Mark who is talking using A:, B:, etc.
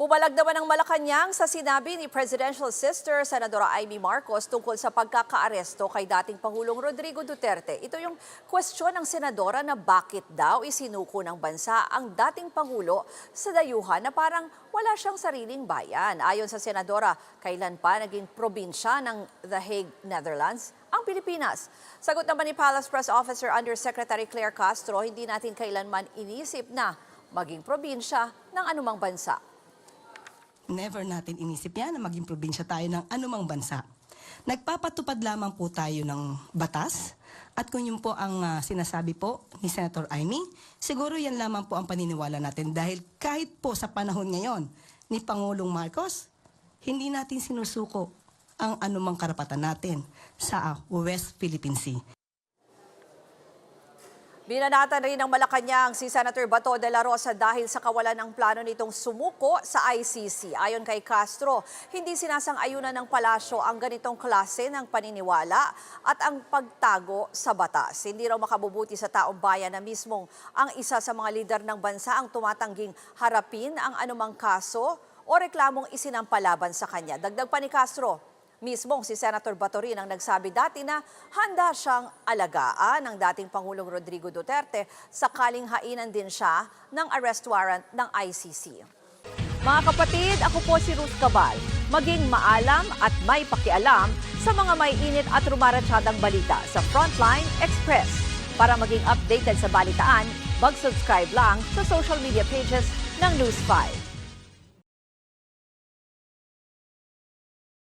A: Pumalag naman ang Malacanang sa sinabi ni Presidential Sister Senadora Amy Marcos tungkol sa pagkakaaresto kay dating Pangulong Rodrigo Duterte. Ito yung kwestiyon ng senadora na bakit daw isinuko ng bansa ang dating Pangulo sa dayuhan na parang wala siyang sariling bayan. Ayon sa senadora, kailan pa naging probinsya ng The Hague, Netherlands ang Pilipinas. Sagot naman ni Palace Press Officer Undersecretary Claire Castro, hindi natin kailanman inisip na maging probinsya ng anumang bansa.
B: Never natin inisip yan na maging probinsya tayo ng anumang bansa. Nagpapatupad lamang po tayo ng batas at kung yun po ang ah, sinasabi po ni Senator Amy, siguro yan lamang po ang paniniwala natin dahil kahit po sa panahon ngayon ni Pangulong Marcos, hindi natin sinusuko ang anumang karapatan natin sa West Philippine Sea.
A: Binanatan rin ng Malacanang si Senator Bato de la Rosa dahil sa kawalan ng plano nitong sumuko sa ICC. Ayon kay Castro, hindi sinasang-ayunan ng palasyo ang ganitong klase ng paniniwala at ang pagtago sa batas. Hindi raw makabubuti sa taong bayan na mismong ang isa sa mga lider ng bansa ang tumatangging harapin ang anumang kaso o reklamong isinampalaban sa kanya. Dagdag pa ni Castro, Mismong si Senator Batorin ang nagsabi dati na handa siyang alagaan ng dating Pangulong Rodrigo Duterte sakaling hainan din siya ng arrest warrant ng ICC. Mga kapatid, ako po si Ruth Cabal. Maging maalam at may pakialam sa mga may init at rumaratsadang balita sa Frontline Express. Para maging updated sa balitaan, mag-subscribe lang sa social media pages ng News 5.